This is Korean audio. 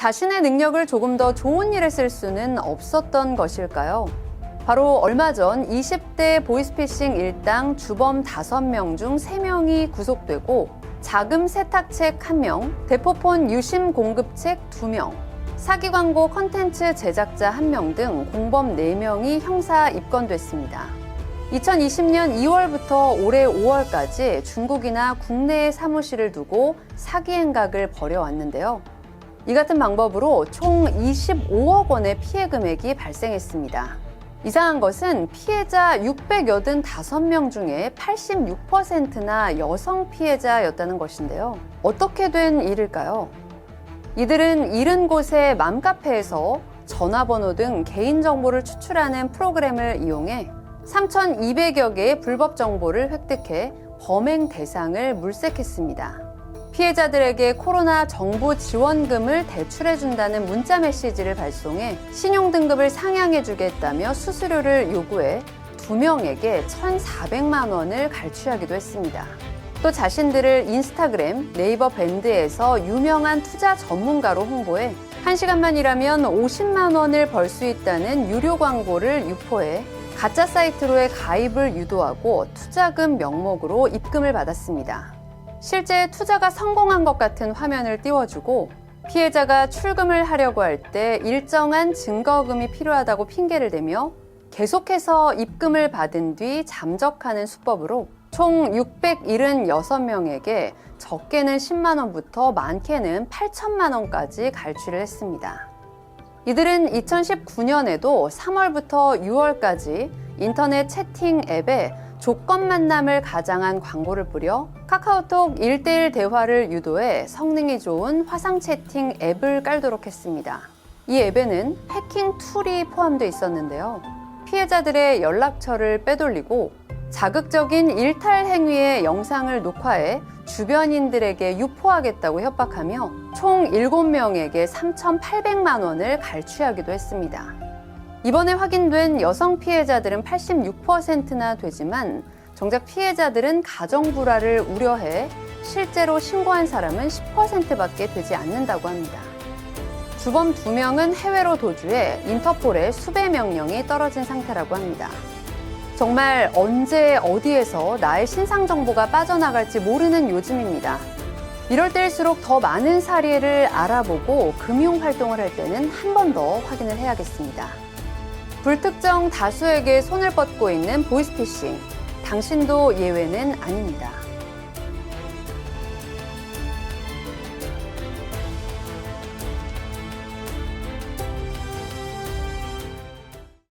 자신의 능력을 조금 더 좋은 일에 쓸 수는 없었던 것일까요? 바로 얼마 전 20대 보이스피싱 일당 주범 5명 중 3명이 구속되고 자금 세탁책 1명, 대포폰 유심 공급책 2명, 사기 광고 컨텐츠 제작자 1명 등 공범 4명이 형사 입건됐습니다. 2020년 2월부터 올해 5월까지 중국이나 국내에 사무실을 두고 사기 행각을 벌여왔는데요. 이 같은 방법으로 총 25억 원의 피해 금액이 발생했습니다. 이상한 것은 피해자 685명 중에 86%나 여성 피해자였다는 것인데요. 어떻게 된 일일까요? 이들은 이른 곳의 맘카페에서 전화번호 등 개인정보를 추출하는 프로그램을 이용해 3,200여 개의 불법 정보를 획득해 범행 대상을 물색했습니다. 피해자들에게 코로나 정부 지원금을 대출해준다는 문자 메시지를 발송해 신용 등급을 상향해주겠다며 수수료를 요구해 두 명에게 1,400만 원을 갈취하기도 했습니다. 또 자신들을 인스타그램, 네이버 밴드에서 유명한 투자 전문가로 홍보해 1시간만 일하면 50만 원을 벌 수 있다는 유료 광고를 유포해 가짜 사이트로의 가입을 유도하고 투자금 명목으로 입금을 받았습니다. 실제 투자가 성공한 것 같은 화면을 띄워주고 피해자가 출금을 하려고 할 때 일정한 증거금이 필요하다고 핑계를 대며 계속해서 입금을 받은 뒤 잠적하는 수법으로 총 676명에게 적게는 10만 원부터 많게는 8천만 원까지 갈취를 했습니다. 이들은 2019년에도 3월부터 6월까지 인터넷 채팅 앱에 조건 만남을 가장한 광고를 뿌려 카카오톡 1대1 대화를 유도해 성능이 좋은 화상 채팅 앱을 깔도록 했습니다. 이 앱에는 해킹 툴이 포함되어 있었는데요. 피해자들의 연락처를 빼돌리고 자극적인 일탈 행위의 영상을 녹화해 주변인들에게 유포하겠다고 협박하며 총 7명에게 3,800만 원을 갈취하기도 했습니다. 이번에 확인된 여성 피해자들은 86%나 되지만 정작 피해자들은 가정 불화를 우려해 실제로 신고한 사람은 10%밖에 되지 않는다고 합니다. 주범 두 명은 해외로 도주해 인터폴의 수배 명령이 떨어진 상태라고 합니다. 정말 언제 어디에서 나의 신상 정보가 빠져나갈지 모르는 요즘입니다. 이럴 때일수록 더 많은 사례를 알아보고 금융 활동을 할 때는 한 번 더 확인을 해야겠습니다. 불특정 다수에게 손을 뻗고 있는 보이스피싱. 당신도 예외는 아닙니다.